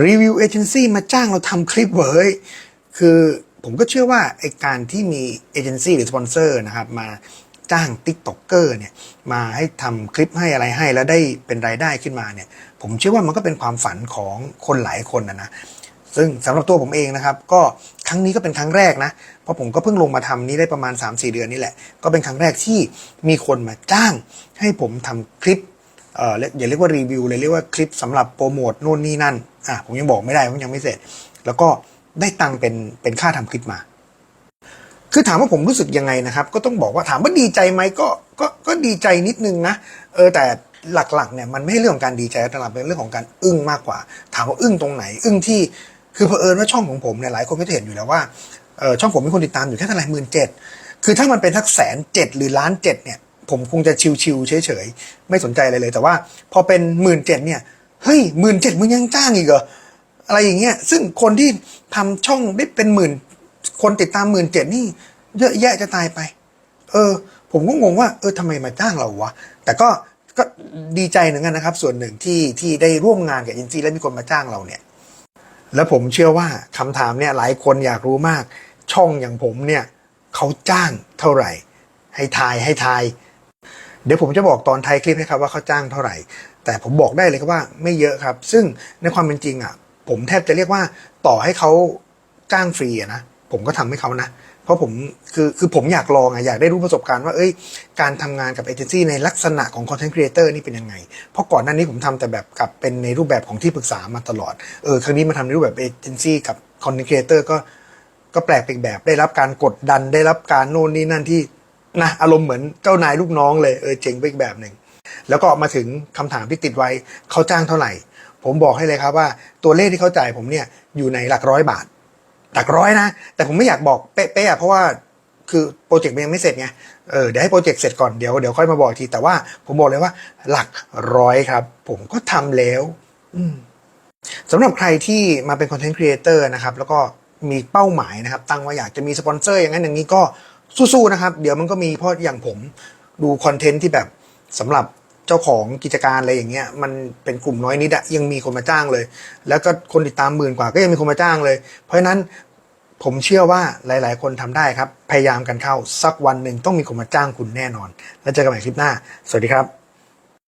รีวิวเอเจนซี่มาจ้างเราทำคลิปเว้ยคือผมก็เชื่อว่าไอการที่มีเอเจนซี่หรือสปอนเซอร์นะครับมาจ้างติ๊กต็อกเกอร์เนี่ยมาให้ทำคลิปให้อะไรให้แล้วได้เป็นรายได้ขึ้นมาเนี่ยผมเชื่อว่ามันก็เป็นความฝันของคนหลายคนนะนะซึ่งสำหรับตัวผมเองนะครับ ก็ครั้งนี้ก็เป็นครั้งแรกนะ เพราะผมก็เพิ่งลงมาทำนี้ได้ประมาณ 3-4 เดือนนี่แหละ ก็เป็นครั้งแรกที่มีคนมาจ้างให้ผมทำคลิป เอ่อเรียกอย่าเรียกว่ารีวิวเลยเรียกว่าคลิปสำหรับโปรโมทนู่นนี่นั่นอะผมยังบอกไม่ได้เพราะยังไม่เสร็จ แล้วก็ได้ตังค์เป็นเป็นค่าทำคลิปมา คือถามว่าผมรู้สึกยังไงนะครับ ก็ต้องบอกว่าถามว่าดีใจไหมก็ก็ก็ดีใจนิดนึงนะเออแต่หลักๆเนี่ยมันไม่ใช่เรื่องของการดีใจแต่หลักเป็นเรื่องของการอึ้งมากกว่า ถามว่าอึ้งตรงไหน อึ้งที่คือเผอิญว่าช่องของผมเนี่ยหลายคนก็จะเห็นอยู่แล้วว่าเออช่องผมมีคนติดตามอยู่แค่เท่าไหร่หมื่นเจ็ดคือถ้ามันเป็นทักแสนเจ็ดหรือล้านเจ็ดเนี่ย ผมคงจะชิวๆเฉยๆ ไม่สนใจอะไรเลย แต่ว่าพอเป็นหมื่นเจ็ดเนี่ย เฮ้ยหมื่นเจ็ดมึงยังจ้างอีกเหรอ อะไรอย่างเงี้ย ซึ่งคนที่ทำช่องได้เป็นหมื่น คนติดตามหมื่นเจ็ดนี่ เยอะแยะจะตายไป เออ ผมก็งงว่า เออทำไมมาจ้างเราวะ แต่ก็ก็ดีใจเหมือนกันนะครับ ส่วนหนึ่งที่ที่ได้ร่วมงานกับเอ็นจีและมีคนมาจ้างเราเนี่ย แล้วผมเชื่อว่าคำถามเนี่ยหลายคนอยากรู้มาก ช่องอย่างผมเนี่ยเขาจ้างเท่าไหร่ ให้ทายให้ทาย เดี๋ยวผมจะบอกตอนท้ายคลิปให้ครับว่าเขาจ้างเท่าไหร่ แต่ผมบอกได้เลยครับว่าไม่เยอะครับ ซึ่งในความเป็นจริงอะ ผมแทบจะเรียกว่าต่อให้เขาจ้างฟรีนะผมก็ทำให้เขานะ เพราะผมคือคือผมอยากลองอะอยากได้รู้ประสบการณ์ว่าเอ้ยการทำงานกับเอเจนซี่ในลักษณะของคอนเทนต์ครีเอเตอร์นี่เป็นยังไง เพราะก่อนหน้านี้ผมทำแต่แบบกับเป็นในรูปแบบของที่ปรึกษามาตลอดเออครั้งนี้มาทำในรูปแบบเอเจนซี่กับคอนเทนต์ครีเอเตอร์ก็ก็แปลกไปอีกแบบได้รับการกดดันได้รับการโน่นนี่นั่นที่ นะอารมณ์เหมือนเจ้านายลูกน้องเลยเออเจ๋งไปอีกแบบหนึ่งแล้วก็มาถึงคำถามที่ติดไว้เขาจ้างเท่าไหร่ ผมบอกให้เลยครับว่าตัวเลขที่เขาจ่ายผมเนี่ยอยู่ในหลักร้อยบาท หลักร้อยนะ แต่ผมไม่อยากบอกเป๊ะๆเพราะว่าคือโปรเจกต์มันยังไม่เสร็จไงเออเดี๋ยวให้โปรเจกต์เสร็จก่อนเดี๋ยวเดี๋ยวค่อยมาบอกอีกทีแต่ว่าผมบอกเลยว่า หลักร้อยครับ ผมก็ทำแล้ว อืสำหรับใครที่มาเป็นคอนเทนต์ครีเอเตอร์นะครับ แล้วก็มีเป้าหมายนะครับ ตั้งว่าอยากจะมีสปอนเซอร์อย่างนั้นอย่างนี้ก็ สู้ๆนะครับ เดี๋ยวมันก็มีเพราะอย่างผมดูคอนเทนต์ที่แบบสำหรับเจ้าของกิจการอะไรอย่างเงี้ยมันเป็นกลุ่มน้อยนิดอะยังมีคนมาจ้างเลย แล้วก็คนติดตามหมื่นกว่าก็ยังมีคนมาจ้างเลย เพราะฉะนั้นผมเชื่อว่าหลาย ๆ คนทำได้ครับ พยายามกันเข้าสักวันหนึ่งต้องมีคนมาจ้างคุณแน่นอน แล้วเจอกันใหม่คลิปหน้า สวัสดีครับ